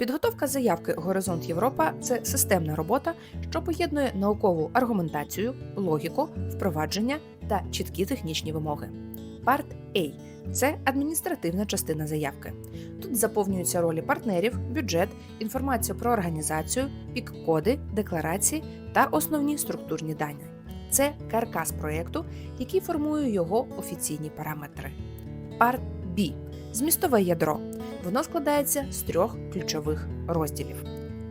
Підготовка заявки Горизонт Європа це системна робота, що поєднує наукову аргументацію, логіку, впровадження та чіткі технічні вимоги. Парт A – це адміністративна частина заявки. Тут заповнюються ролі партнерів, бюджет, інформація про організацію, пік-коди, декларації та основні структурні дані. Це каркас проєкту, який формує його офіційні параметри. Парт B – змістове ядро. Воно складається з трьох ключових розділів.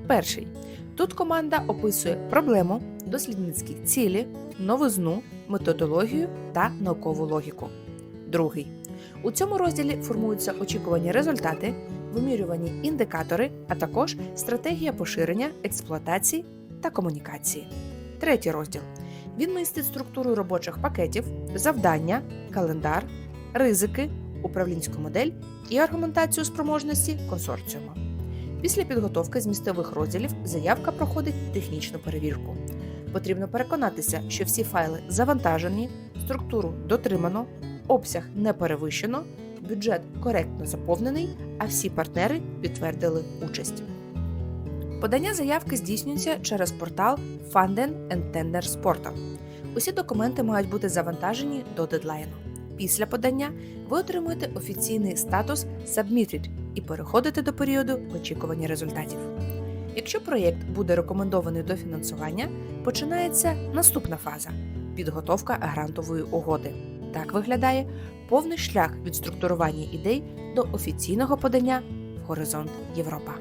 Перший тут команда описує проблему, дослідницькі цілі, новизну, методологію та наукову логіку. Другий у цьому розділі формуються очікувані результати, вимірювані індикатори, а також стратегія поширення, експлуатації та комунікації. Третій розділ він містить структуру робочих пакетів, завдання, календар, ризики, управлінську модель і аргументацію спроможності консорціуму. Після підготовки змістових розділів заявка проходить технічну перевірку. Потрібно переконатися, що всі файли завантажені, структуру дотримано, обсяг не перевищено, бюджет коректно заповнений, а всі партнери підтвердили участь. Подання заявки здійснюється через портал Funden and Tenders Portal. Усі документи мають бути завантажені до дедлайну. Після подання ви отримуєте офіційний статус Submitted і переходите до періоду очікування результатів. Якщо проєкт буде рекомендований до фінансування, починається наступна фаза підготовка грантової угоди. Так виглядає повний шлях від структурування ідей до офіційного подання в Горизонт Європа.